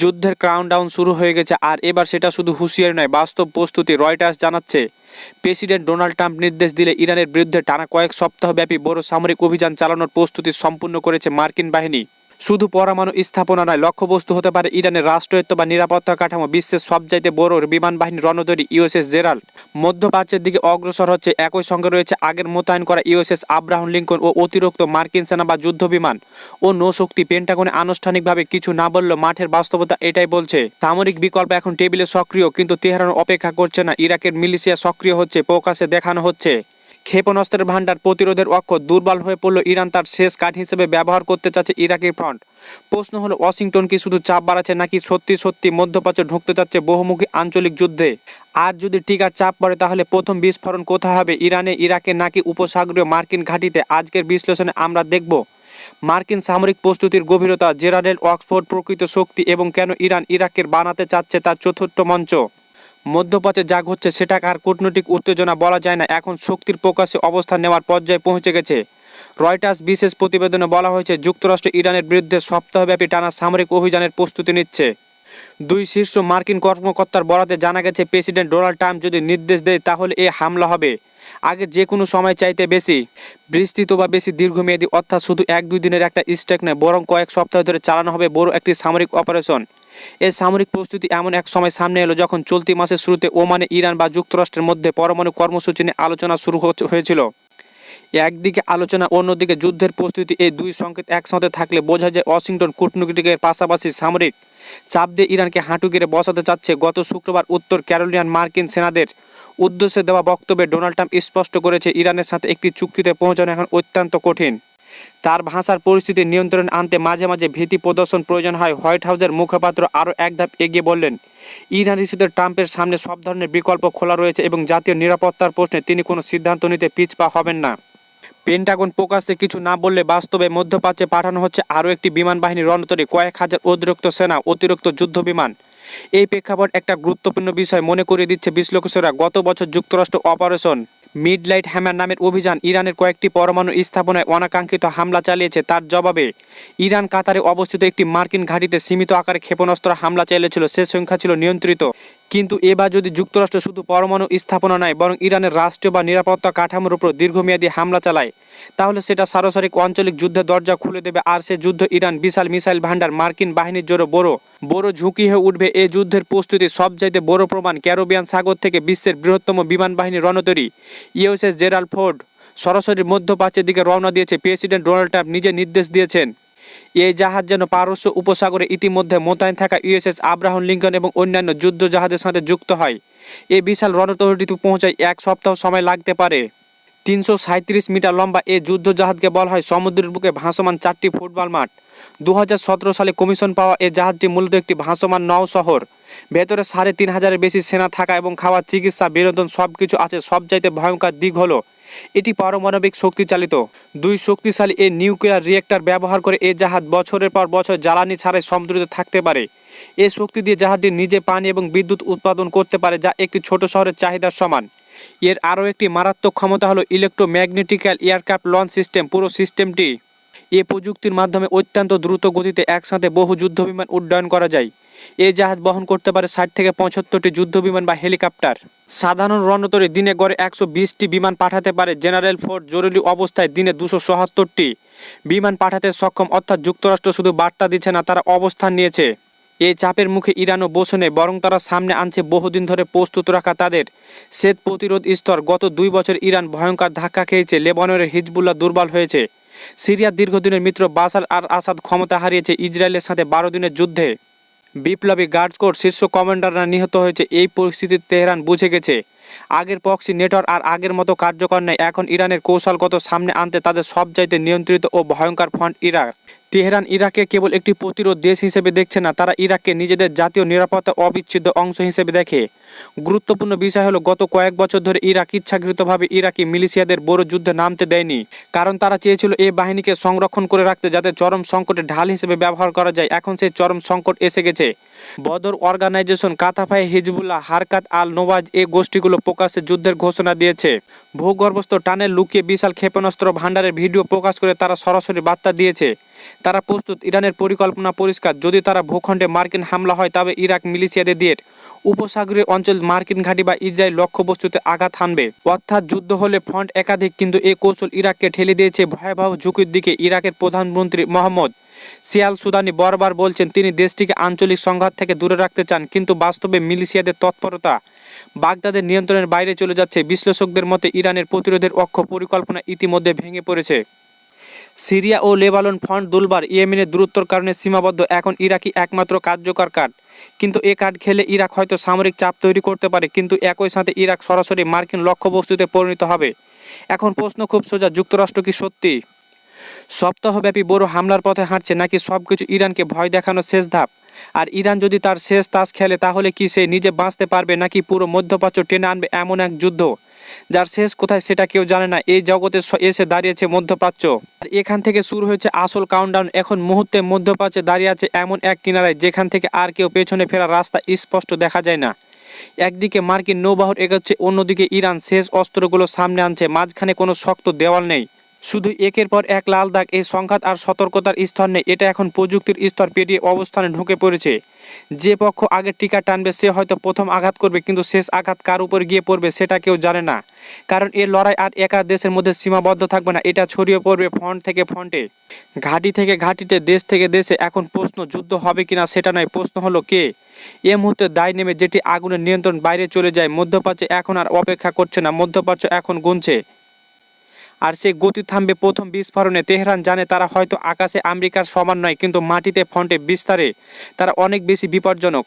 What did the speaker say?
যুদ্ধের কাউন্টডাউন শুরু হয়ে গেছে আর এবার সেটা শুধু হুঁশিয়ারি নয়, বাস্তব প্রস্তুতি রয়টার্স জানাচ্ছে। প্রেসিডেন্ট ডোনাল্ড ট্রাম্প নির্দেশ দিলে ইরানের বিরুদ্ধে টানা কয়েক সপ্তাহব্যাপী বড় সামরিক অভিযান চালানোর প্রস্তুতি সম্পূর্ণ করেছে মার্কিন বাহিনী। শুধু পরমাণু স্থাপনা নয়, লক্ষ্যবস্তু হতে পারে ইরানের রাষ্ট্রায়ত্ত বা নিরাপত্তা কাঠামো। বিশ্বের সবচাইতে বড় বিমান বাহিনী রণতরী ইউএসএস জেরাল্ড মধ্যপ্রাচ্যের দিকে অগ্রসর হচ্ছে একই সঙ্গে রয়েছে আগের মোতায়েন করা ইউএসএস আব্রাহাম লিঙ্কন ও অতিরিক্ত মার্কিন সেনা বা যুদ্ধ বিমান ও নৌশক্তি পেন্টাগনে আনুষ্ঠানিকভাবে কিছু না বললেও মাঠের বাস্তবতা এটাই বলছে। সামরিক বিকল্প এখন টেবিলে সক্রিয়, কিন্তু তেহরান অপেক্ষা করছে না। ইরাকের মিলিশিয়া সক্রিয় হচ্ছে প্রকাশে দেখানো হচ্ছে। ক্ষেপণাস্ত্রের ভান্ডার প্রতিরোধের অক্ষ দুর্বল হয়ে পড়ল ইরান, তার শেষ কাঠ হিসেবে ব্যবহার করতে চাচ্ছে ইরাকি ফ্রন্ট। প্রশ্ন হলো, ওয়াশিংটন কি শুধু চাপ বাড়াচ্ছে নাকি সত্যি সত্যি মধ্যপ্রাচ্য ঢুকতে চাচ্ছে বহুমুখী আঞ্চলিক যুদ্ধে? আর যদি টিকার চাপ পড়ে, তাহলে প্রথম বিস্ফোরণ কোথায় হবে, ইরানে ইরাকে নাকি উপসাগরীয় মার্কিন ঘাঁটিতে? আজকের বিশ্লেষণে আমরা দেখব। মার্কিন সামরিক প্রস্তুতির গভীরতা, জেরারেল অক্সফোর্ড প্রকৃত শক্তি এবং কেন ইরান ইরাকের বানাতে চাচ্ছে তার চতুর্থ মঞ্চ? মধ্যপ্রাচ্যে যা ঘটছে সেটাকে আর কূটনৈতিক উত্তেজনা বলা যায় না। এখন শক্তির প্রকাশে অবস্থান নেওয়ার পর্যায়ে পৌঁছে গেছে। রয়টার্স বিশেষ প্রতিবেদনে বলা হয়েছে, যুক্তরাষ্ট্র ইরানের বিরুদ্ধে সপ্তাহব্যাপী টানা সামরিক অভিযানের প্রস্তুতি নিচ্ছে। দুই শীর্ষ মার্কিন কর্মকর্তার বরাতে জানা গেছে, প্রেসিডেন্ট ডোনাল্ড ট্রাম্প যদি নির্দেশ দেয়, তাহলে এ হামলা হবে। আগের যে কোনো সময় চাইতে বেশি, বিস্তৃত বা বেশি দীর্ঘমেয়াদী, অর্থাৎ শুধু এক দুই দিনের একটা স্ট্রাইক নয়, বরং কয়েক সপ্তাহ ধরে চালানো হবে বড় একটি সামরিক অপারেশন। এই সামরিক প্রস্তুতি এমন এক সময় সামনে এলো যখন চলতি মাসের শুরুতে ওমানে ইরান বা যুক্তরাষ্ট্রের মধ্যে পরমাণু কর্মসূচি নিয়ে আলোচনা শুরু হয়েছিল। একদিকে আলোচনা, অন্যদিকে যুদ্ধের প্রস্তুতি, এই দুই সংকেত একসাথে থাকলে বোঝা যায় ওয়াশিংটন কূটনীতিকের পাশাপাশি সামরিক চাপ দিয়ে ইরানকে হাঁটু গেড়ে বসাতে চাচ্ছে গত শুক্রবার উত্তর ক্যারোলিয়ান মার্কিন সেনাদের। উদ্দেশ্যে দেওয়া বক্তব্যে ডোনাল্ড ট্রাম্প স্পষ্ট করেছে, ইরানের সাথে একটি চুক্তিতে পৌঁছানো এখন অত্যন্ত কঠিন। তার ভাষার পরিস্থিতি নিয়ন্ত্রণে আনতে মাঝে মাঝে ভীতি প্রদর্শন প্রয়োজন হয়। হোয়াইট হাউসের মুখপাত্র আরও এক ধাপ এগিয়ে বললেন, ইরান ইস্যুতে ট্রাম্পের সামনে সব ধরনের বিকল্প খোলা রয়েছে এবং জাতীয় নিরাপত্তার প্রশ্নে তিনি কোনো সিদ্ধান্ত নিতে পিছপা হবেন না। পেন্টাগন প্রকাশ্যে কিছু না বললে বাস্তবে মধ্যপ্রাচ্যে পাঠানো হচ্ছে আরও একটি বিমান বাহিনী রণতরী, কয়েক হাজার অতিরিক্ত সেনা, অতিরিক্ত যুদ্ধ বিমান। এই প্রেক্ষাপট একটা গুরুত্বপূর্ণ বিষয় মনে করিয়ে দিচ্ছে বিশ্লেষকরা। গত বছর যুক্তরাষ্ট্র অপারেশন মিডলাইট হ্যামার নামের অভিযান ইরানের কয়েকটি পরমাণু স্থাপনায় অনাকাঙ্ক্ষিত হামলা চালিয়েছে তার জবাবে। ইরান কাতারে অবস্থিত একটি মার্কিন ঘাঁটিতে সীমিত আকারে ক্ষেপণাস্ত্র হামলা চালিয়েছিল, সে সংখ্যা ছিল নিয়ন্ত্রিত। কিন্তু এবার যদি যুক্তরাষ্ট্র শুধু পরমাণু স্থাপনা নয়, বরং ইরানের রাষ্ট্রীয় বা নিরাপত্তা কাঠামোর উপর দীর্ঘমেয়াদী হামলা চালায়, তাহলে সেটা সারসারিক আঞ্চলিক যুদ্ধের দরজা খুলে দেবে আর সে যুদ্ধ ইরান বিশাল মিসাইল ভান্ডার মার্কিন বাহিনীর জোরে বড় বড় ঝুঁকি হয়ে উঠবে এই যুদ্ধের প্রস্তুতি সবচাইতে বড় প্রমাণ ক্যারোবিয়ান সাগর থেকে বিশ্বের বৃহত্তম বিমান বাহিনী রণতরী, ইউএসএস জেরাল ফোর্ড সরাসরি মধ্যপ্রাচ্যের দিকে রওনা দিয়েছে প্রেসিডেন্ট ডোনাল্ড ট্রাম্প নিজে নির্দেশ দিয়েছেন। এই জাহাজ যেন পারস্য উপসাগরে ইতিমধ্যে মোতায়েন থাকা ইউএসএস আব্রাহাম লিঙ্কন এবং অন্যান্য যুদ্ধ জাহাজের সাথে যুক্ত হয়। এই বিশাল রণতরীটি পৌঁছায় এক সপ্তাহ সময় লাগতে পারে। তিনশো মিটার লম্বা এই যুদ্ধ জাহাজকে বলা হয় সমুদ্রের বুকে ভাসমান চারটি ফুটবল মাঠ। দু হাজার সতেরো সালে কমিশন পাওয়া এই জাহাজটি মূলত একটি ভাসমান নৌ শহর। ভেতরে সাড়ে তিন হাজারের বেশি সেনা থাকা এবং খাওয়া, চিকিৎসা, বিনোদন সব কিছু আছে। সবচাইতে ভয়ঙ্কর দিক হলো এটি পারমাণবিক শক্তি চালিত। দুই শক্তিশালী এই নিউক্লিয়ার রিয়েক্টর ব্যবহার করে এ জাহাজ বছরের পর বছর জ্বালানি ছাড়াই সমুদ্রে থাকতে পারে। এ শক্তি দিয়ে জাহাজটি নিজে পানি এবং বিদ্যুৎ উৎপাদন করতে পারে, যা একটি ছোট শহরের চাহিদার সমান। এর আরও একটি মারাত্মক ক্ষমতা হলো ইলেকট্রোম্যাগনেটিক্যাল এয়ারক্রাফট লঞ্চ সিস্টেম পুরো সিস্টেমটি। এ প্রযুক্তির মাধ্যমে অত্যন্ত দ্রুত গতিতে একসাথে বহু যুদ্ধবিমান উড্ডয়ন করা যায়। এই জাহাজ বহন করতে পারে ষাট থেকে পঁচাত্তরটি যুদ্ধ বিমান বা হেলিকপ্টার। সাধারণ রণতরে দিনে গড়ে একশো বিশটি বিমান পাঠাতে পারে জেনারেল ফোর্স জরুরি অবস্থায় দিনে দুশো সত্তরটি বিমান পাঠাতে সক্ষম, অর্থাৎ যুক্তরাষ্ট্র শুধু বার্তা দিচ্ছে না, তারা অবস্থান নিয়েছে। এই চাপের মুখে ইরানও বসে নেই বরং তারা সামনে আনছে বহুদিন ধরে প্রস্তুত রাখা তাদের শ্বেত প্রতিরোধ স্তর। গত দুই বছর ইরান ভয়ঙ্কর ধাক্কা খেয়েছে, লেবাননের হিজবুল্লাহ দুর্বল হয়েছে। সিরিয়ার দীর্ঘদিনের মিত্র বাসার আর আসাদ ক্ষমতা হারিয়েছে ইসরায়েলের সাথে বারো দিনের যুদ্ধে। বিপ্লবী গার্ডস কোর শীর্ষ কমান্ডাররা নিহত হয়েছে। এই পরিস্থিতিতে তেহরান বুঝে গেছে, আগের পক্ষে নেটওয়ার্ক আর আগের মতো কার্যকর নেই। এখন ইরানের কৌশলগত সামনে আনতে তাদের সবচাইতে নিয়ন্ত্রিত ও ভয়ঙ্কর ফ্রন্ট ইরাক। তেহরান ইরাকে কেবল একটি প্রতিরোধ দেশ হিসেবে দেখছে না, তারা ইরাককে নিজেদের জাতীয় নিরাপত্তা অবিচ্ছেদ্য অংশ হিসেবে দেখে। গুরুত্বপূর্ণ বিষয় হলো, গত কয়েক বছর ধরে ইরাক ইচ্ছাকৃতভাবে ইরাকি মিলিশিয়াদের বড় যুদ্ধে নামতে দেয়নি, কারণ তারা চেয়েছিল এই বাহিনীকে সংরক্ষণ করে রাখতে যাতে চরম সংকটে ঢাল হিসেবে ব্যবহার করা যায়। এখন সেই চরম সংকট এসে গেছে। বদর অর্গানাইজেশন কাতাফাই হিজবুল্লাহ, হারকাত আল নোবাজ এই গোষ্ঠীগুলো প্রকাশ্যে যুদ্ধের ঘোষণা দিয়েছে। ভূগর্ভস্থ টানেল লুকিয়ে বিশাল ক্ষেপণাস্ত্র ভাণ্ডারের ভিডিও প্রকাশ করে তারা সরাসরি বার্তা দিয়েছে। তারা প্রস্তুত, ইরানের পরিকল্পনা পরিষ্কার। যদি তারা ভূখণ্ডে মার্কিন হামলা হয়, তবে ইরাক মিলিশিয়াদের দিয়ে উপসাগরীয় অঞ্চল মার্কিন ঘাঁটি বা ইসরায়েল লক্ষ্যবস্তুতে আঘাত হানবে। অর্থাৎ যুদ্ধ হলে ফ্রন্ট একাধিক, কিন্তু এই কৌশল ইরাককে ঠেলে দিয়েছে। ভয়াবহ ঝুঁকির দিকে ইরাকের প্রধানমন্ত্রী মোহাম্মদ সিয়াল সুদানি বারবার বলছেন, তিনি দেশটিকে আঞ্চলিক সংঘাত থেকে দূরে রাখতে চান, কিন্তু বাস্তবে মিলিশিয়াদের তৎপরতা বাগদাদের নিয়ন্ত্রণের বাইরে চলে যাচ্ছে। বিশ্লেষকদের মতে, ইরানের প্রতিরোধের অক্ষ পরিকল্পনা ইতিমধ্যে ভেঙে পড়েছে। সিরিয়া ও লেবানন ফ্রন্ট দুলবার ইয়েমেনের দূরত্বর কারণে সীমাবদ্ধ। এখন ইরাকি একমাত্র কার্যকর কার্ড কিন্তু এ কার্ড খেলে ইরাক হয়তো সামরিক চাপ তৈরি করতে পারে, কিন্তু একই সাথে ইরাক সরাসরি মার্কিন লক্ষ্যবস্তুতে পরিণত হবে। এখন প্রশ্ন খুব সোজা, যুক্তরাষ্ট্র কি সত্যি? সপ্তাহব্যাপী বড় হামলার পথে হাঁটছে নাকি সবকিছু ইরানকে ভয় দেখানোর শেষ ধাপ? আর ইরান যদি তার শেষ তাস খেলে, তাহলে কি সে নিজে বাঁচতে পারবে নাকি পুরো মধ্যপ্রাচ্য টেনে আনবে এমন এক যুদ্ধ? যার শেষ কোথায় সেটা কেউ জানে না। এই জগতে এসে দাঁড়িয়েছে মধ্যপ্রাচ্য। আর এখান থেকে শুরু হয়েছে আসল কাউন্টডাউন এখন মুহূর্তে মধ্যপ্রাচ্যে দাঁড়িয়ে আছে এমন এক কিনারায়, যেখান থেকে আর কেউ পেছনে ফেরার রাস্তা স্পষ্ট দেখা যায় না। একদিকে মার্কিন নৌবাহর এগোচ্ছে, অন্যদিকে ইরান শেষ অস্ত্রগুলো সামনে আনছে। মাঝখানে কোনো শক্ত দেওয়াল নেই। শুধু একের পর এক লাল দাগ, এই সংঘাত আর সতর্কতার স্তর নেই। এটা এখন প্রযুক্তির স্তর পেরিয়ে অবস্থানে ঢুকে পড়েছে। যে পক্ষ আগে টিকা টানবে, সে হয়তো প্রথম আঘাত করবে, কিন্তু শেষ আঘাত কার উপর গিয়ে পড়বে, সেটা কেউ জানে না। কারণ এর লড়াই আর একা দেশের মধ্যে সীমাবদ্ধ থাকবে না, এটা ছড়িয়ে পড়বে ফ্রন্ট থেকে ফ্রন্টে। ঘাঁটি থেকে ঘাঁটিতে, দেশ থেকে দেশে এখন প্রশ্ন, যুদ্ধ হবে কিনা সেটা নয়, প্রশ্ন হলো কে? এ মুহূর্তে দায় নেমে যেটি আগুনের নিয়ন্ত্রণ বাইরে চলে যায়, মধ্যপ্রাচ্যে এখন আর অপেক্ষা করছে না, মধ্যপ্রাচ্য এখন গুনছে। আর সে গতি থামবে প্রথম বিস্ফোরণে। তেহরান জানে তারা হয়তো আকাশে আমেরিকার সমান নয়, কিন্তু মাটিতে ফন্টে বিস্তারে। তারা অনেক বেশি বিপজ্জনক।